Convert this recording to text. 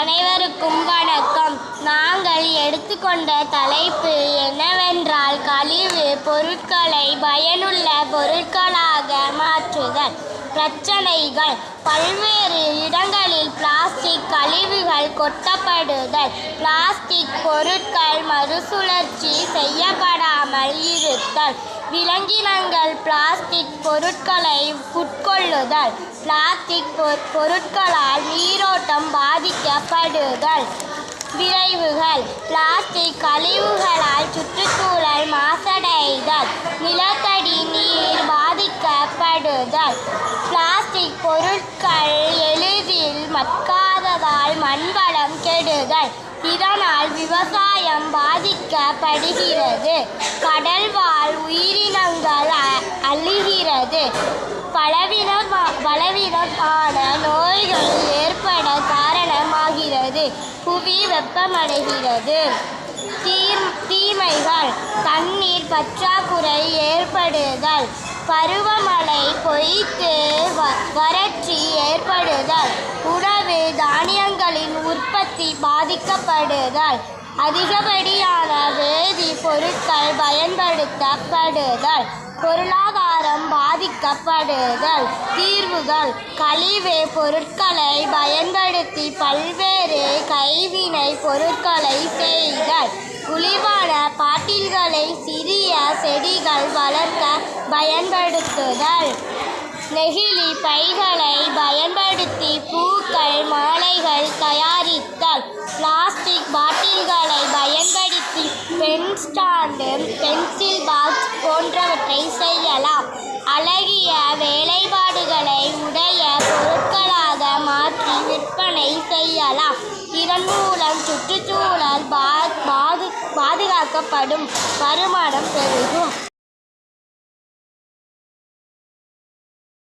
அனைவருக்கும் வணக்கம். நாங்கள் எடுத்துக்கொண்ட தலைப்பு என்னவென்றால் கழிவு பொருட்களை பயனுள்ள பொருட்களாக மாற்றுதல். பிரச்சனைகள். பல்வேறு இடங்களில் பிளாஸ்டிக் கழிவுகள் கொட்டப்படுதல். பிளாஸ்டிக் பொருட்கள் மறுசுழற்சி செய்யப்படாமல் இருத்தல். விலங்கினங்கள் பிளாஸ்டிக் பொருட்களை உட்கொள்ளுதல். பிளாஸ்டிக் பொ- பொருட்களால் நீரோ பாதிக்கப்படுதல் விளைவுகள் பிளாஸ்டிக் கழிவுகளால் சுற்றுச்சூழல் மாசடைதல் நிலத்தடி நீர் பாதிக்கப்படுதல். பிளாஸ்டிக் பொருட்கள் எளிதில் மட்காததால் மண்வளம் கெடுதல். இதனால் விவசாயம் பாதிக்கப்படுகிறது. கடல்வாழ் உயிரினங்கள் அழிகிறது. பலவின பலவிதமான நோய்கள் ஏற்ப புவி வெப்பமடைகிறது தீர் தீமைகள் தண்ணீர் பற்றாக்குறை ஏற்படுதல் பருவமழை பொய்த்து வ- வறட்சி ஏற்படுதல் உணவு தானியங்களின் உற்பத்தி பாதிக்கப்படுதல் அதிகப்படியான வேதி பொருட்கள் பயன்படுத்தப்படுதல் பொருளாதாரம் பாதிக்கப்படுதல் தீர்வுகள் கழிவு பொருட்களை பயன்படுத்தி பல்வேறு கைவினை பொருட்களை செய்தல் குழிவான பாட்டில்களை சிறிய செடிகள் வளர்க்க பயன்படுத்துதல். நெகிழி பைகளை பயன்படுத்தி பூக்கள் மாலைகள் தயாரித்தல். பிளாஸ்டிக் பாட்டில்களை பயன்படுத்தி பென் ஸ்டாண்டு பென்சில் பாக்ஸ் போன்றவற்றை செய்யலாம். அழகிய வேலை செய்யலாம் இதன் மூலம் சுற்றுச்சூழல் பா பாது பாதுகாக்கப்படும். வருமானம் பெருகும்.